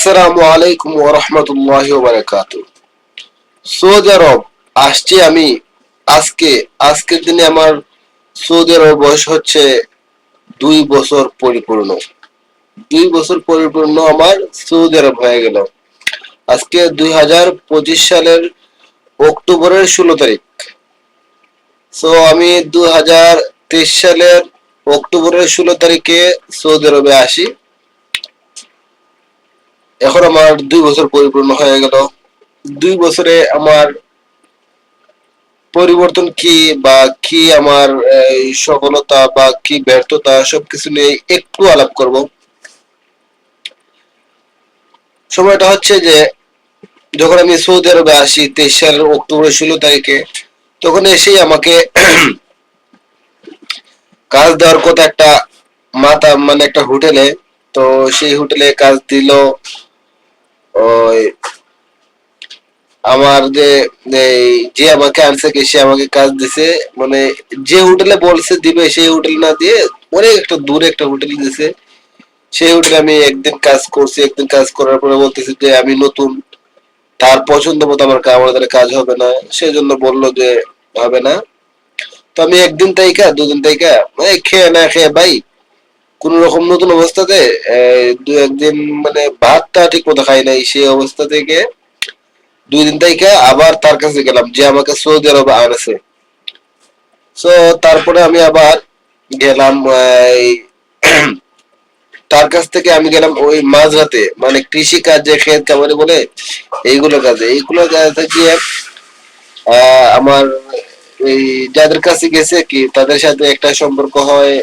আসসালামু আলাইকুম ওরহমতুল্লাহ বারাকাতু সৌদি আরব, আসছি আমি আজকে। আজকের দিনে আমার সৌদি আরব বয়স হচ্ছে দুই বছর পরিপূর্ণ। দুই বছর পরিপূর্ণ আমার সৌদি আরব হয়ে গেল। আজকে দুই হাজার পঁচিশ সালের অক্টোবরের ষোলো তারিখ। সো আমি দুই হাজার তেইশ সালের অক্টোবরের ষোলো তারিখে সৌদি আরবে আসি। এখন আমার দুই বছর পরিপূর্ণ হয়ে গেল। দুই বছরে আমার পরিবর্তন কি বা কি আমার সফলতা বা কি ব্যর্থতা সবকিছু নিয়ে একটু আলাপ করব। সময়টা হচ্ছে যে, যখন আমি সৌদি আরবে আসি তেইশ সালের অক্টোবরের ষোলো তারিখে, তখন এসেই আমাকে কাজ দেওয়ার কথা একটা মাথা মানে একটা হোটেলে, তো সেই হোটেলে কাজ দিল। ওই আমার যে যে আমাকে আনছে কি, সে আমাকে কাজ দিছে মানে যে হোটেলে বলছে দিবে, সেই হোটেল না দিয়ে অনেক একটা দূরে একটা হোটেল দিছে। সেই হোটেলে আমি একদিন কাজ করছি, একদিন কাজ করার পরে বলতেছি যে আমি নতুন, তার পছন্দ মতো আমার আমার দ্বারা কাজ হবে না। সেই জন্য বলল যে হবে না। তো আমি একদিন তাইকা দুদিন তাইকা খেয়ে না খেয়ে ভাই কোন রকম নতুন অবস্থাতে দু একদিন মানে ভাতটা ঠিক মতো খাই নাই, সেই অবস্থা থেকে দুই দিন থেকে আবার তার কাছে গেলাম, যে আমাকে সৌদি আরব আনেছে। তো তারপরে আমি আবার গেলাম তার কাছ থেকে আমি গেলাম ওই মাঝরাতে মানে কৃষি কাজ, ক্ষেত খামারে বলে এইগুলো কাজে। এইগুলো কাজে গিয়ে আমার এই যাদের কাছে গেছে কি, তাদের সাথে একটা সম্পর্ক হয়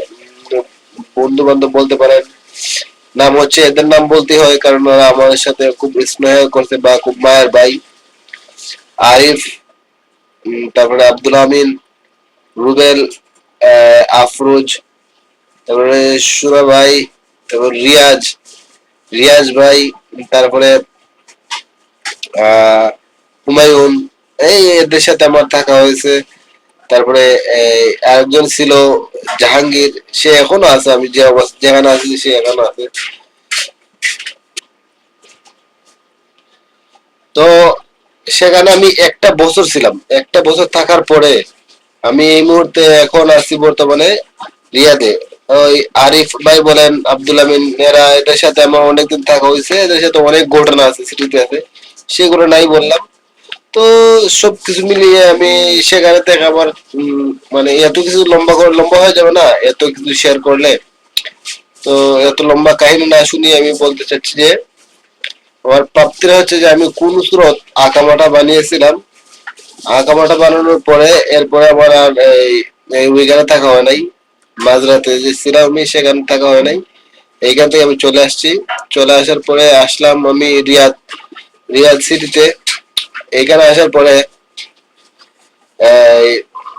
বন্ধু বান্ধব বলতে পারেন নাম হচ্ছে, এদের নাম বলতে হয়, কারণ ওরা আমাদের সাথে খুব স্নেহ করছে বা খুব মায়ের ভাই। আরিফ তারপরে আব্দুল আমিন রুবেল আফরোজ, তারপরে সুরা ভাই, তারপর রিয়াজ রিয়াজ ভাই, তারপরে, আহ, হুমায়ুন। এই এদের সাথে আমার থাকা হয়েছে। তারপরে আরেকজন ছিল জাহাঙ্গীর, সে এখনও আছে, আমি যে অবস্থা, যেখানে আছি সে এখনও আছে। তো, সেখানে আমি একটা বছর ছিলাম। একটা বছর থাকার পরে, আমি এই মুহূর্তে এখন আছি বর্তমানে রিয়াদে। ওই আরিফ ভাই বলেন, আব্দুল আমিন এরা এদের সাথে আমার অনেকদিন থাকা হয়েছে, এদের সাথে অনেক ঘটনা আছে, স্মৃতি আছে। সেগুলো নাই বললাম। তো সব কিছু মিলিয়ে আমি সেখানে থেকে আমার মানে এত কিছু লম্বা করে, লম্বা হয়ে যাবে না, এত কিছু শেয়ার করলে। তো এত লম্বা কাহিনী না শুনিয়ে আমি বলতে চাচ্ছি যে, আমার প্রাপ্তিরা হচ্ছে যে আমি কোন স্রোত আঁকামাটা বানিয়েছিলাম। আঁকামাটা বানানোর পরে, এরপরে আমার আর এই ওইখানে থাকা হয় নাই। মাঝরাতে যে আমি, সেখানে থাকা হয় নাই। এইখান থেকে আমি চলে আসছি। চলে আসার পরে আসলাম আমি রিয়াদ রিয়াদ সিটিতে এখানে আসার পরে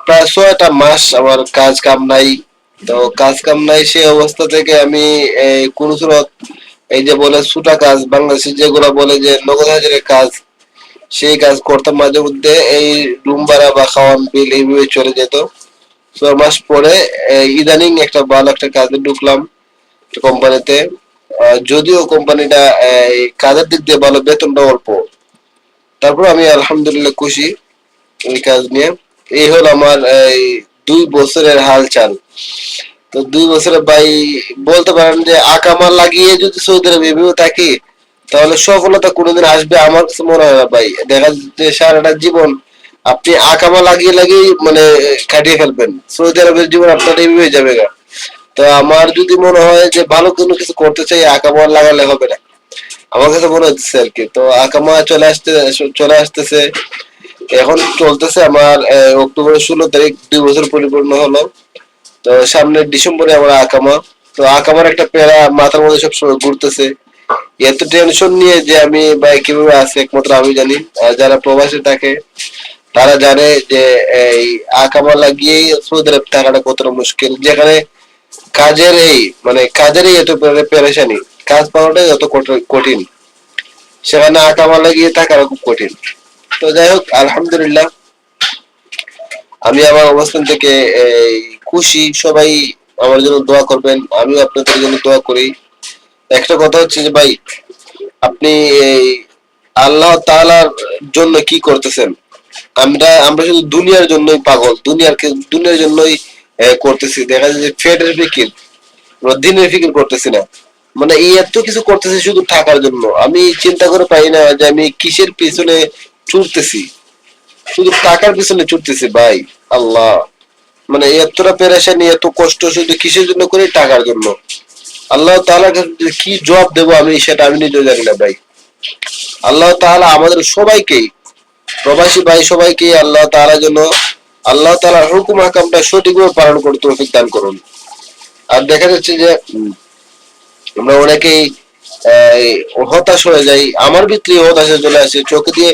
প্রায় ছয়টা মাস আমার কাজ কাম নাই। তো কাজ কাম নাই সেই অবস্থা থেকে আমি কোন স্রোত, এই যে বলে সুটা কাজ বাংলাদেশে যেগুলো বলে যে নগদ হাজারের কাজ, সেই কাজ করতাম মাঝে মধ্যে, এই রুম ভাড়া বা খাওয়ান বিল এইভাবে চলে যেত। ছয় মাস পরে ইদানিং একটা ভালো একটা কাজে ঢুকলাম কোম্পানিতে যদিও কোম্পানিটা কাজের দিক দিয়ে ভালো, বেতনটা অল্প। তারপর আমি আলহামদুলিল্লাহ খুশি এই কাজ নিয়ে। এই হল আমার এই দুই বছরের হালচাল। তো দুই বছরে ভাই বলতে পারেন যে আকামা লাগিয়ে যদি সৌদি আরবে এভাবে থাকি, তাহলে সফলতা কোনোদিন আসবে আমার কাছে মনে হয় না ভাই। দেখা যাচ্ছে সারাটা জীবন আপনি আকামা লাগিয়ে লাগিয়ে মানে কাটিয়ে ফেলবেন। সৌদি আরবের জীবন আপনার এইভাবে যাবে তো আমার যদি মনে হয় যে ভালো কোনো কিছু করতে চাই আকামা লাগালে হবে না। আমার কাছে মনে হচ্ছে আর কি। তো আকামা চলে আসতে, চলে আসতেছে। এখন চলতেছে আমার অক্টোবরের ষোলো তারিখ দুই বছর পরিপূর্ণ হলো। তো সামনে ডিসেম্বরে আমার আকামা। তো আকামার একটা প্যারা মাথার মধ্যে সবসময় ঘুরতেছে। এত টেনশন নিয়ে যে আমি ভাই কীভাবে আছে, একমাত্র আমি জানি। আর যারা প্রবাসী থাকে, তারা জানে যে এই আকামা লাগিয়ে সৌদি আরব থাকাটা কতটা মুশকিল। যেখানে কাজের এই মানে কাজেরই এত পেরে- পেরেশানি। কাজ পাওয়াটাই যত কঠিন সেখানে আকামা লাগিয়ে থাকাটা খুব কঠিন। তো যাই হোক, আলহামদুলিল্লাহ, আমি আমার অবস্থান থেকে খুশি, সবাই আমার জন্য দোয়া করবেন, আমিও আপনাদের জন্য দোয়া করি। একটা কথা হচ্ছে যে ভাই, আপনি এই আল্লাহ তাআলার জন্য কি করতেছেন? আমরা আমরা শুধু দুনিয়ার জন্যই পাগল, দুনিয়ার দুনিয়ার জন্যই করতেছি। দেখা যায় যে ফেডের ফিকির দিনের ফিকির করতেছি না। মানে এই এত কিছু করতেছি শুধু টাকার জন্য। আমি চিন্তা করে পাই না যে আমি কিসের পিছনে ছুটতেছি। শুধু টাকার পিছনে ছুটতেছি, ভাই, আল্লাহ। মানে এতটা পেরেশানি, এত কষ্ট শুধু কিসের জন্য করি? টাকার জন্য। আল্লাহ যে কি জবাব দেবো আমি, সেটা আমি নিজেও জানি না, ভাই। আল্লাহ তাআলা আমাদের সবাইকেই, প্রবাসী ভাই সবাইকে আল্লাহ তাআলা যেন, আল্লাহ তাআলার হুকুম হাকামটা সঠিকভাবে পালন করতে দান করুন। আর দেখা যাচ্ছে যে আমরা অনেকেই হতাশ হয়ে যাই। আমার ভিতরে হতাশা চলে আসে, চোখে দিয়ে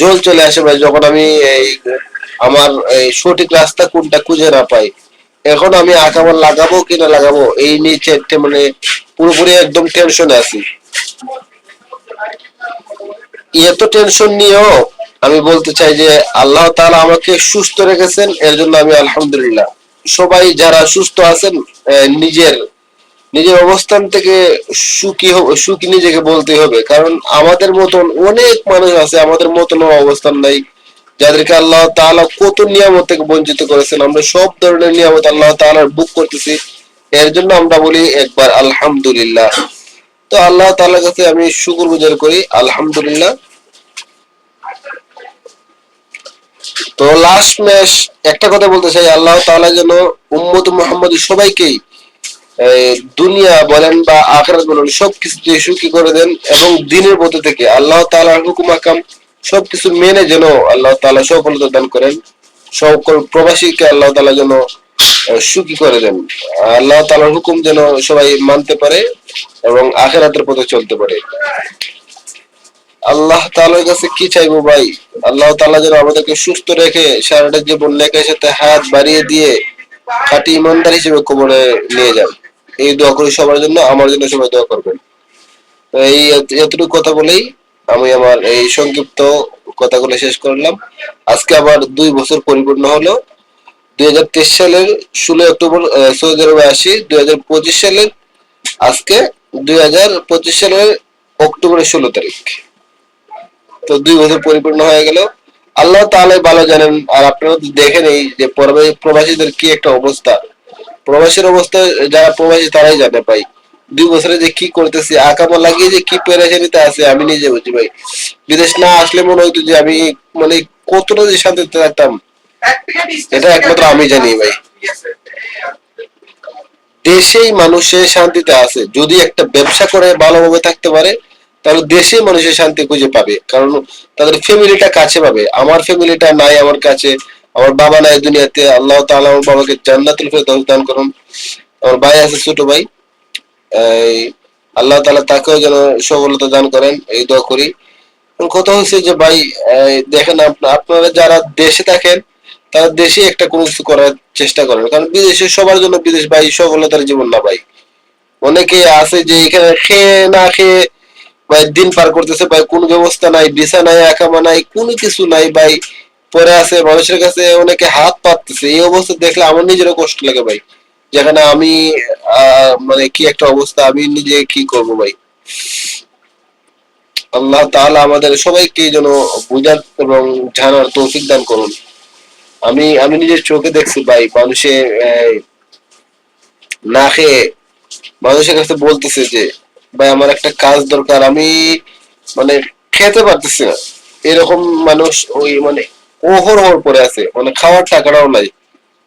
জল চলে আসে ভাই, যখন আমি আমার সঠিক রাস্তা কোনটা খুঁজে না পাই। এখন আমি আঁকাবার লাগাবো কি না লাগাবো, এই নিয়ে মানে পুরোপুরি একদম টেনশনে আছি। এত টেনশন নিয়েও আমি বলতে চাই যে আল্লাহ তাআলা আমাকে সুস্থ রেখেছেন, এর জন্য আমি আলহামদুলিল্লাহ। সবাই যারা সুস্থ আছেন নিজের নিজের অবস্থান থেকে সুখী সুখী নিজেকে বলতে হবে। কারণ আমাদের মতন অনেক মানুষ আছে, আমাদের মতন অবস্থান নাই, যাদেরকে আল্লাহ তাআলা কত নিয়ামত থেকে বঞ্চিত করেছেন। আমরা সব ধরনের নিয়ামত আল্লাহ তাআলার বুক করতেছি। এর জন্য আমরা বলি একবার আলহামদুলিল্লাহ। তো আল্লাহ তাআলার কাছে আমি শুকুর গুজার করি, আলহামদুলিল্লাহ। তো লাস্ট ম্যাচ একটা কথা বলতে চাই, আল্লাহ তাআলা যেন উম্মত মুহাম্মদ সবাইকেই দুনিয়া বলেন বা আখরাত বলেন, সবকিছু দিয়ে সুখী করে দেন এবং দিনের পথে থেকে আল্লাহ তাআলার হুকুম হাকাম সবকিছু মেনে যেন আল্লাহ তাআলা সফলতা দান করেন। সকল প্রবাসীকে আল্লাহ তালা যেন সুখী করে দেন। আল্লাহ তাআলার হুকুম যেন সবাই মানতে পারে এবং আখেরাতের পথে চলতে পারে। আল্লাহ তাআলার কাছে কি চাইব ভাই? আল্লাহ তাআলা যেন আমাদেরকে সুস্থ রেখে সারাটা জীবন লেখের সাথে হাত বাড়িয়ে দিয়ে খাঁটি ইমানদার হিসেবে কবরে নিয়ে যান। এই দোয়া করি সবার জন্য, আমার জন্য সবাই দোয়া করবেন। এই এতটুকু কথা বলেই আমি আমার এই সংক্ষিপ্ত কথাগুলো শেষ করলাম। আজকে আবার দুই বছর পরিপূর্ণ হলো। দুই হাজার তেইশ সালের ষোলো অক্টোবর সৌদি আরবে আসি। দুই হাজার পঁচিশ সালের আজকে, দুই হাজার পঁচিশ সালের অক্টোবরের ষোলো তারিখ। তো দুই বছর পরিপূর্ণ হয়ে গেল। আল্লাহ তাহলে ভালো জানেন, আর আপনারা দেখেন এই যে প্রবাসী- প্রবাসীদের কি একটা অবস্থা। প্রবাসীর অবস্থা, যারা প্রবাসী তারাই জানে ভাই। দুই বছরে যে কি করতেছি, আকামা লাগিয়ে যে কি পেরেশানিতে আছে, আমি নিজে বুঝি ভাই। বিদেশ না আসলে মনে হইতো যে আমি মানে কতটা যে শান্তিতে থাকতাম। এটা একমাত্র আমি জানি ভাই। দেশেই মানুষের শান্তিতে আছে। যদি একটা ব্যবসা করে, ভালোভাবে থাকতে পারে, তাহলে দেশেই মানুষের শান্তি খুঁজে পাবে। কারণ তাদের ফ্যামিলিটা কাছে পাবে। আমার ফ্যামিলিটা নাই আমার কাছে। আমার বাবা নাই দুনিয়াতে, আল্লাহ তাআলা আমার বাবাকে জান্নাতুল ফেরদৌস দান করুন। আমার ভাই আছে ছোট ভাই আল্লাহ তাআলা তাকেও যেন সফলতা দান করেন, এই দোয়া করি। কথা হচ্ছে যে ভাই দেখেন আপনা- আপনারা যারা দেশে থাকেন, তারা দেশে একটা কোনো কিছু করার চেষ্টা করেন। কারণ বিদেশে সবার জন্য বিদেশ ভাই সফলতার জীবন না ভাই। অনেকে আছে যে এখানে খেয়ে না খেয়ে ভাই দিন পার করতেছে, ভাই কোনো ব্যবস্থা নাই ভিসা নাই একামা নাই, কোনো কিছু নাই ভাই। পরে আছে, মানুষের কাছে অনেকে হাত পাততেছে। এই অবস্থা দেখলে আমার নিজেরও কষ্ট লাগে ভাই। যেখানে আমি মানে কি একটা অবস্থা, আমি নিজে কি করব ভাই? আল্লাহ তাআলা আমাদের সবাইকে যেন বুঝার এবং জানার তৌফিক দান করুন। আমি আমি নিজের চোখে দেখছি ভাই, মানুষে না খেয়ে মানুষের কাছে বলতেছে যে, ভাই, আমার একটা কাজ দরকার, আমি মানে খেতে পারতেছি না। এরকম মানুষ ওই মানে ওহর হর পরে আছে। মানে খাওয়ার টাকাটাও নাই।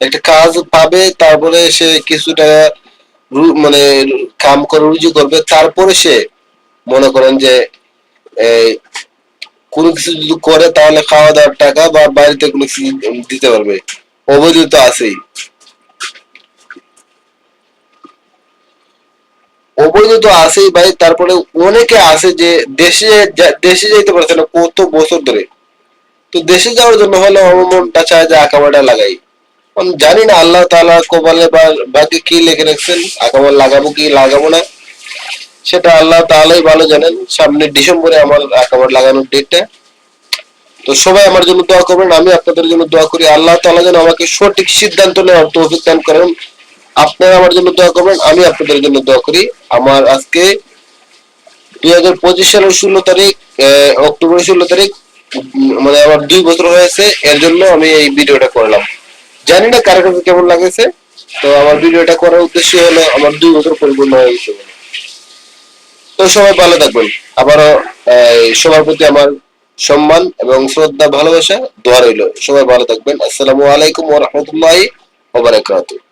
একটা কাজ পাবে তারপরে সে কিছু টাকা মানে কাম করে রুজি করবে। তারপরে সে মনে করেন যে, এই কোনো কিছু যদি করে তাহলে খাওয়া দাওয়ার টাকা বা বাড়িতে কোনো কিছু দিতে পারবে। অবৈধ তো আছেই। অবৈধ তো আছেই ভাই। তারপরে অনেকে আছে যে দেশে দেশে যেতে পারছে না কত বছর ধরে। তো দেশে যাওয়ার জন্য হলে আমার মনটা চায় যে আঁকাবাটা লাগাই। জানি না আল্লাহ তাআলা কপালে বা ভাগ্যে কি লিখে রাখছেন আঁকাবার লাগাবো কি লাগাবো না সেটা আল্লাহ তাআলাই ভালো জানেন। সামনে ডিসেম্বরে আমার আঁকাবার লাগানোর ডেটটা তো সবাই আমার জন্য দোয়া করবেন আমি আপনাদের জন্য দোয়া করি। আল্লাহ তাআলা যেন আমাকে সঠিক সিদ্ধান্ত নেওয়ার তৌফিক দান করেন। আপনারা আমার জন্য দোয়া করবেন আমি আপনাদের জন্য দোয়া করি। আমার আজকে দুই হাজার পঁচিশ সালের ষোলো তারিখ আহ, অক্টোবরের ষোলো তারিখ মানে আমার দুই বছর হয়েছে, এর জন্য আমি এই ভিডিওটা করলাম। জানি না কার কাছে কেমন লাগেছে, তো আমার ভিডিওটা করার উদ্দেশ্য হলো আমার দুই বছর পরিপূর্ণ হয়ে গেছে। তো সবাই ভালো থাকবেন। আবারও সবার প্রতি আমার সম্মান এবং শ্রদ্ধা, ভালোবাসা, দোয়া রইল। সবাই ভালো থাকবেন। আসসালামু আলাইকুম ওয়া রাহমাতুল্লাহি ওয়া বারাকাতুহু।